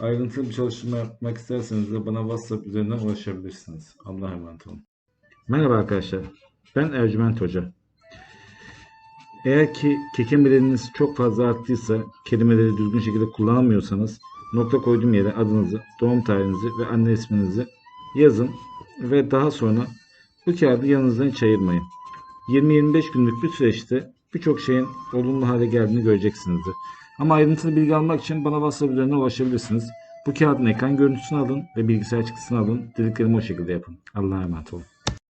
Ayrıntılı bir çalışma yapmak isterseniz de bana WhatsApp üzerinden ulaşabilirsiniz. Allah'a emanet olun. Merhaba arkadaşlar. Ben Ercüment Hoca. Eğer ki kekemeleriniz çok fazla arttıysa, kelimeleri düzgün şekilde kullanamıyorsanız nokta koyduğum yere adınızı, doğum tarihinizi ve anne isminizi yazın ve daha sonra bu kağıdı yanınızdan hiç ayırmayın. 20-25 günlük bir süreçte birçok şeyin olumlu hale geldiğini göreceksinizdir. Ama ayrıntılı bilgi almak için bana WhatsApp üzerinden ulaşabilirsiniz. Bu kağıdın ekran görüntüsünü alın ve bilgisayar çıktısını alın. Dediklerimi o şekilde yapın. Allah'a emanet olun.